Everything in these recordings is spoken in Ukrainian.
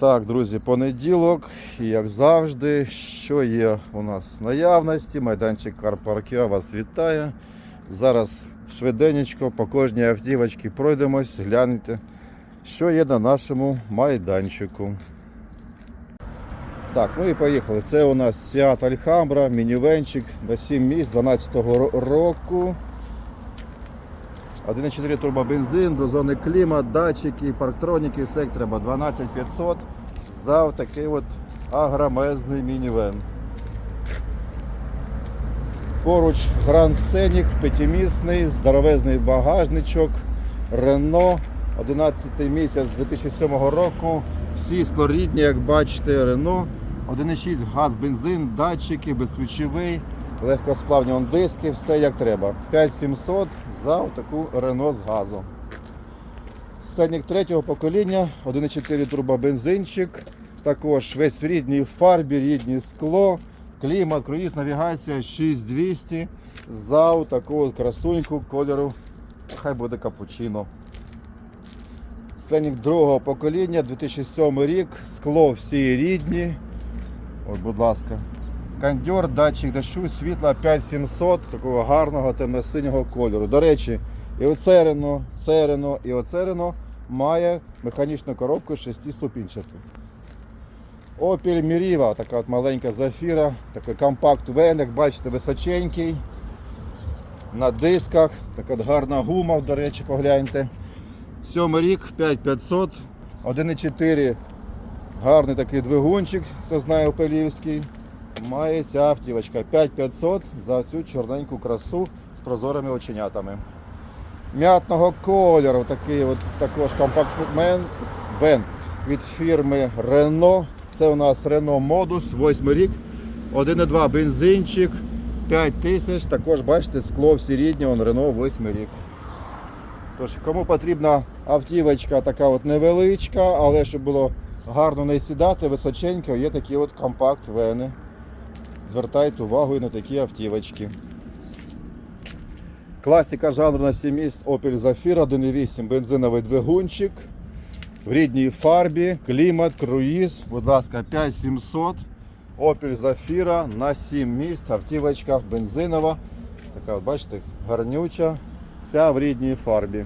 Так, друзі, понеділок, і як завжди, що є у нас в наявності, майданчик Карпаркіа вас вітає. Зараз швиденечко по кожній автівочці пройдемось, гляньте, що є на нашому майданчику. Так, ну і поїхали. Це у нас Seat Alhambra, мінівенчик на 7 місць 12-го року. 1,4 турбобензин, двозонний клімат, датчики, парктроніки, все треба 12500 за такий от агромезний мінівен. Поруч Grand Scenic, п'ятимісний, здоровезний багажничок, Renault, 11 місяць 2007 року. Всі склорідні, як бачите, Renault. 1,6 газ, бензин, датчики, безключовий, легкосплавні он диски, все як треба. 5700 за таку Renault з газу. Сценік третього покоління, 1,4 турбобензинчик, також весь рідній фарбі, рідні скло, клімат, круїз, навігація 6200 за таку красуньку кольору, хай буде капучино. Сценік другого покоління, 2007 рік, скло всі рідні. От, будь ласка. Кондьор, датчик дощу, світла 5700, такого гарного темно-синього кольору. До речі, і оце Рено, це Рено, і оце Рено має механічну коробку 6 ступінчату. Opel Meriva, така от маленька зафіра, такий компакт вен, як бачите, височенький. На дисках, така от гарна гума, до речі, погляньте. Сьомий рік, 5500, 1,4 гарний такий двигунчик, хто знає Опелівський. Має ця автівочка 5500 за цю чорненьку красу з прозорими оченятами. М'ятного кольору такий от також компактмен вен від фірми Renault. Це у нас Renault Modus, 8 рік, 1,2 бензинчик, 5000. Також бачите, скло всі рідні, он Renault 8 рік. Тож, кому потрібна автівочка така от невеличка, але щоб було гарно не сідати, височенько, є такі от компакт вени. Звертайте увагу і на такі автівочки. Класика жанру на 7 місць Opel Zafira 1.8 бензиновий двигунчик. В рідній фарбі, клімат, круїз, будь ласка, 5700. Opel Zafira на 7 місць, автівочка бензинова. Така, бачите, гарнюча, вся в рідній фарбі.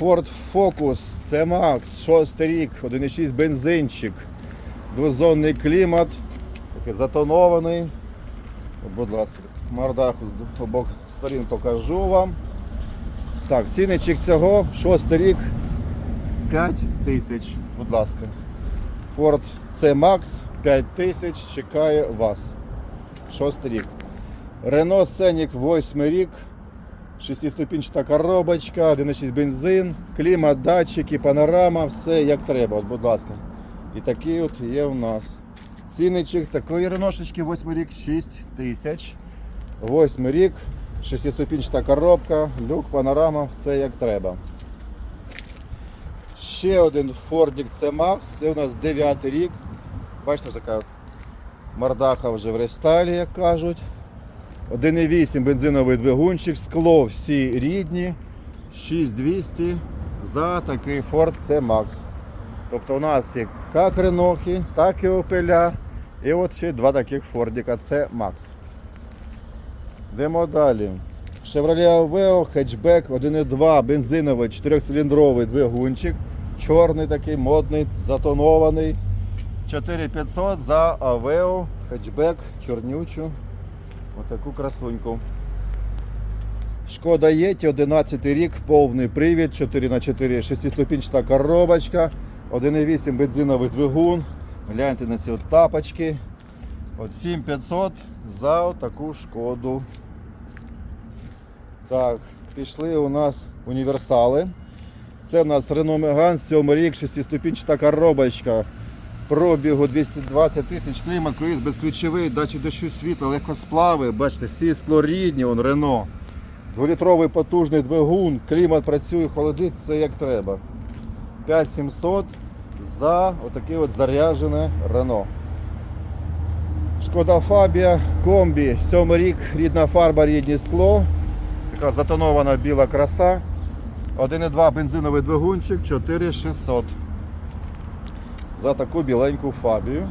Ford Focus C-Max, 6 рік, 1.6 бензинчик, двозонний клімат, такий затонований. От, Будь ласка, мордаху з обох сторін покажу вам. Так, цінничок цього, 6 рік, 5 тисяч, будь ласка. Ford C-Max 5 тисяч чекає вас. 6 рік. Renault Scenic 8 рік. Шестиступінчата коробочка, 1,6 бензин, клімат, датчики, панорама, все як треба, от, будь ласка. І такий от є у нас. Цінничок такої реношечки 8 рік 6 тисяч. 8 рік, шестиступінчата коробка, люк, панорама, все як треба. Ще один Fordик C-Max, це у нас 9 рік. Бачите, така мордаха вже в рестайлі, як кажуть. 1,8 бензиновий двигунчик, скло всі рідні, 6200 за такий Ford C-Max. Тобто у нас є як Ренохи, так і Opel. І от ще два таких Фордіка C-Max. Йдемо далі. Chevrolet Aveo хетчбек 1,2 бензиновий 4-циліндровий двигунчик. Чорний такий, модний, затонований. 4500 за Aveo хетчбек, чорнючу. Отаку красуньку. Шкода Єті, 11 рік, повний привід, 4х4, 6-ступінчата коробочка, 1,8 бензиновий двигун. Гляньте на ці тапочки. От 7500 за таку шкоду. Так, пішли у нас універсали. Це у нас Renault Megane, 7 рік, 6-ступінчата коробочка. Пробігу 220 тисяч, клімат, круїз безключовий, датчик дощу світла, легкосплави, бачите, всі склорідні, он Рено. Дволітровий потужний двигун, клімат працює, холодить, все як треба. 5700 за отаке от заряджене Рено. Шкода Фабія, комбі, 7 рік, рідна фарба, рідне скло. Така затонована біла краса. 1,2 бензиновий двигунчик 4600. За таку біленьку фабію.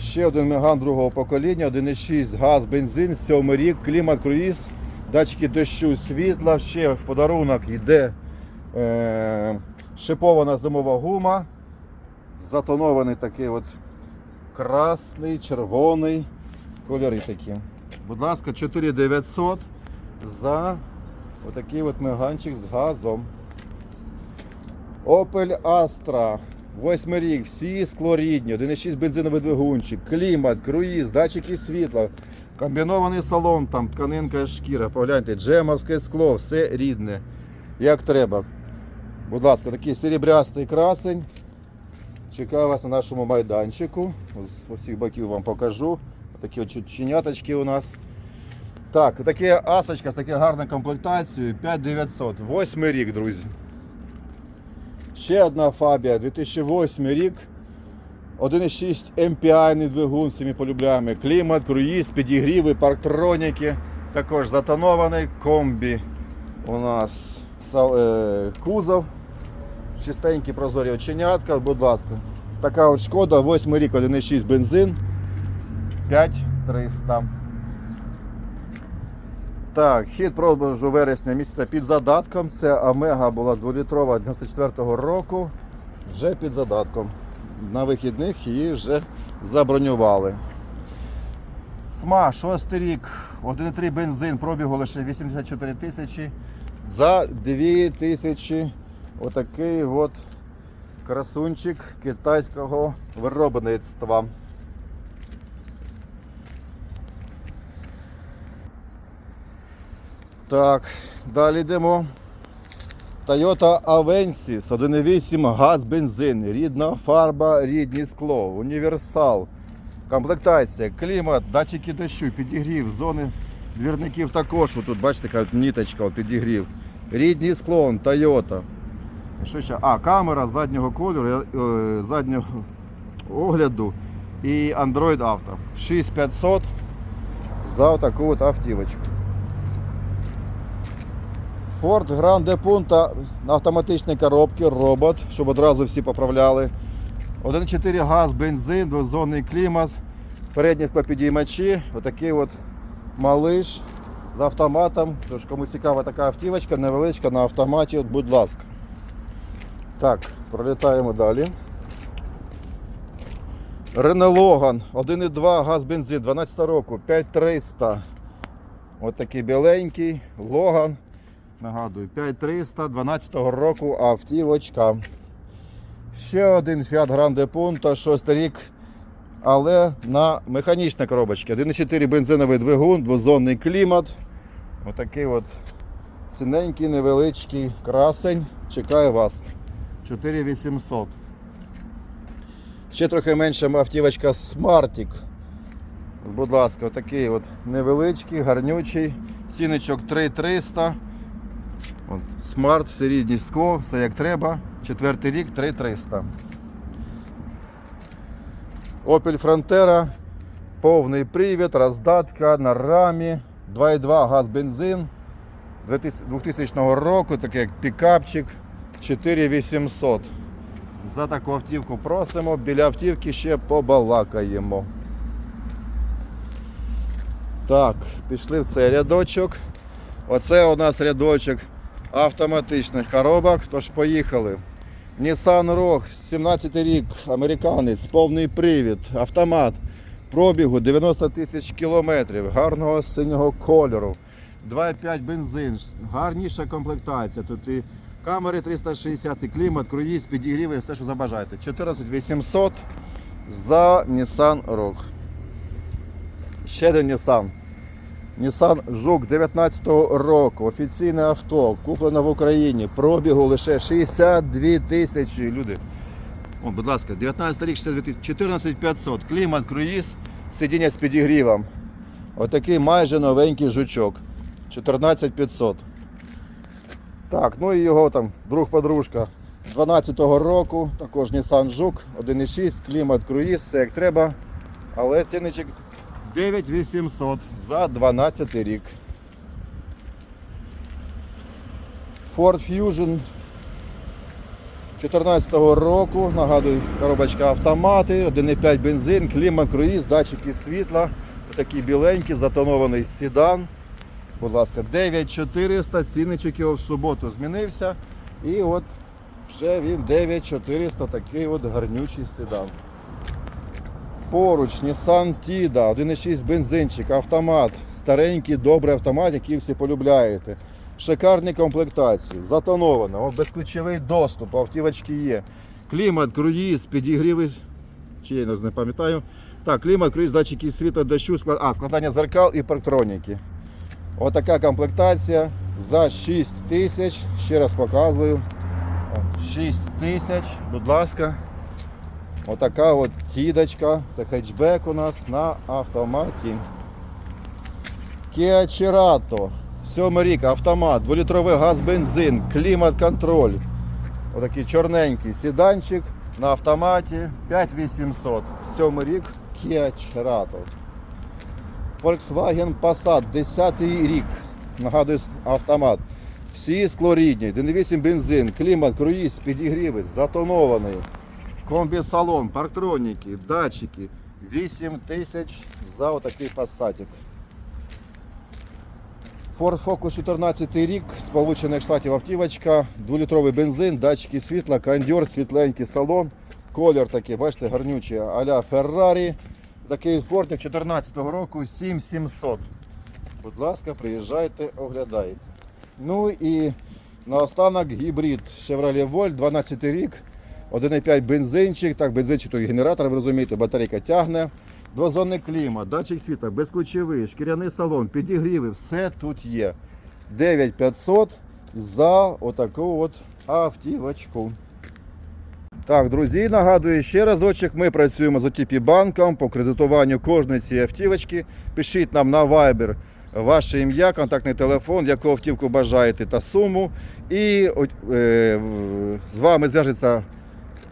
Ще один меган другого покоління, 1,6 газ, бензин, 7 рік, клімат, круїз, датчики дощу, світла. Ще в подарунок йде шипована зимова гума. Затонований такий от красний, червоний кольори такі. Будь ласка, 4900 за отакий от меганчик з газом. Opel Astra. Восьмий рік, всі склорідні, 1,6 бензиновий двигунчик, клімат, круїз, датчики світла, комбінований салон, там тканинка шкіра. Погляньте, джемовське скло, все рідне, як треба. Будь ласка, такий серебрястий красень. Чекаю вас на нашому майданчику. З усіх боків вам покажу. Такі от у нас. Так, таке асочка з такою гарною комплектацією 5900. Восьмий рік, друзі. Ще одна фабія, 2008 рік. 1,6 MPI двигун з цими полюбляємо. Клімат, круїз, підігріви, парктроніки. Також затонований комбі. У нас е, кузов. Чистенькі прозорі оченятка, будь ласка. Така от шкода, 8 рік, 1,6 бензин. 5300. Так, хід продажу вересня місяця під задатком. Це Омега була 2-літрова 94-го року. Вже під задатком. На вихідних її вже забронювали. СМА, 6 рік, 1,3 бензин, пробігу лише 84 тисячі. За 2 тисячі отакий от красунчик китайського виробництва. Так, далі йдемо. Toyota Avensis 1.8 газ бензин, рідна фарба, рідні скло, універсал, комплектація, клімат, датчики дощу, підігрів, зони двірників також. Тут бачите, от ніточка, підігрів. Рідний склон, Toyota. Що ще? А, камера заднього кольору, е, заднього огляду і Android Auto. 6500 за таку от автівочку. Ford Grande Punto на автоматичній коробці, робот, щоб одразу всі поправляли. 1,4 газ, бензин, двозонний клімат, передні склопідіймачі, отакий от малиш з автоматом. Тож, кому цікава така автівочка, невеличка на автоматі, от, будь ласка. Так, пролітаємо далі. Renault Logan 1,2 газ бензин 12 року, 5300. Ось такий біленький Logan. Нагадую, 5300 12 року автівочка. Ще один Fiat Grande Punto, 6 рік, але на механічній коробочці. 1,4 бензиновий двигун, двозонний клімат. Отакий от синенький, невеличкий красень. Чекає вас. 4800. Ще трохи менша автівочка Smartic. Будь ласка, отакий от невеличкий, гарнючий. Ціночок 3300. От, Смарт, все рідні скло, все як треба. Четвертий рік 3300. Opel Frontera, повний привід, роздатка на рамі, 2,2 газ бензин 2000 року, такий як пікапчик 4800. За таку автівку просимо, біля автівки ще побалакаємо. Так, пішли в цей рядочок. Оце у нас рядочок автоматичних коробок, тож поїхали. Nissan Rogue, 17 рік, американець, повний привід, автомат, пробігу 90 тисяч кілометрів, гарного синього кольору, 2,5 бензин, гарніша комплектація. Тут і камери 360, і клімат, круїз, підігріви, все, що забажаєте. 14 800 за Nissan Rogue. Ще один Nissan. Nissan Жук 19-го року, офіційне авто, куплено в Україні, пробігу лише 62 тисячі. Люди. О, будь ласка, 19 рік, 62 тисячі, 14 500, клімат, круїз, сидіння з підігрівом. Отакий майже новенький жучок. 14 500. Так, ну і його там друг-подружка 12-го року, також Nissan Жук, 1.6, клімат, круїз, все як треба. Але цінничок 9800 за 12 рік. Ford Fusion 2014 року. Нагадую, коробочка автомати, 1,5 бензин, клімат, круїз, датчики світла. Такий біленький, затонований седан. Будь ласка, 9400, цінничок його в суботу змінився. І от вже він 9400, такий от гарнючий седан. Поруч Nissan Tida, 1,6 бензинчик, автомат. Старенький, добрий автомат, який всі полюбляєте. Шикарні комплектації, затоновано, безключовий доступ, автівочки є. Клімат, круїз, підігріви. Чи я не пам'ятаю. Так, клімат, круїз, датчики світла, дощу, склад... а, складання зеркал і парктроніки. Отака комплектація за 6 тисяч. Ще раз показую. 6 тисяч, будь ласка. Отака от тідочка. Це хетчбек у нас на автоматі. Kia Cerato. Сьомий рік, автомат, 2-літровий газ, бензин, клімат-контроль. Отакий чорненький сіданчик на автоматі 5800. Сьомий рік Kia Cerato. Volkswagen Passat, 10 рік. Нагадую, автомат. Всі склорідні, 1,8 бензин, клімат, круїз, підігріви, затонований. Комбі-салон, парктроніки, датчики. 8 тисяч за отакий пасатик. Ford Focus 14 рік, Сполучених Штатів автівочка, 2-літровий бензин, датчики світла, кондьор, світленький салон. Колір такий, бачите, гарнючий, а-ля Ferrari. Такий фортик 14 року 7700. Будь ласка, приїжджайте, оглядайте. Ну і наостанок гібрид Chevrolet Volt, 12 рік, 1,5 бензинчик, так, бензинчик, то генератор, ви розумієте, батарейка тягне. Двозонний клімат, датчик світла, безключовий, шкіряний салон, підігріви, все тут є. 9500 за отаку от автівочку. Так, друзі, нагадую ще разочок, ми працюємо з OTP банком по кредитуванню кожної цієї автівочки. Пишіть нам на Viber ваше ім'я, контактний телефон, яку автівку бажаєте та суму. І е, з вами зв'яжеться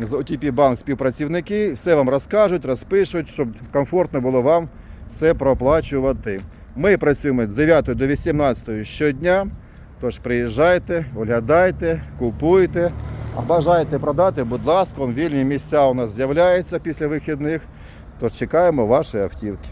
з OTP банк співпрацівники, все вам розкажуть, розпишуть, щоб комфортно було вам все проплачувати. Ми працюємо з 9 до 18 щодня. Тож приїжджайте, оглядайте, купуйте. А бажаєте продати, будь ласка, вільні місця у нас з'являються після вихідних. Тож чекаємо ваші автівки.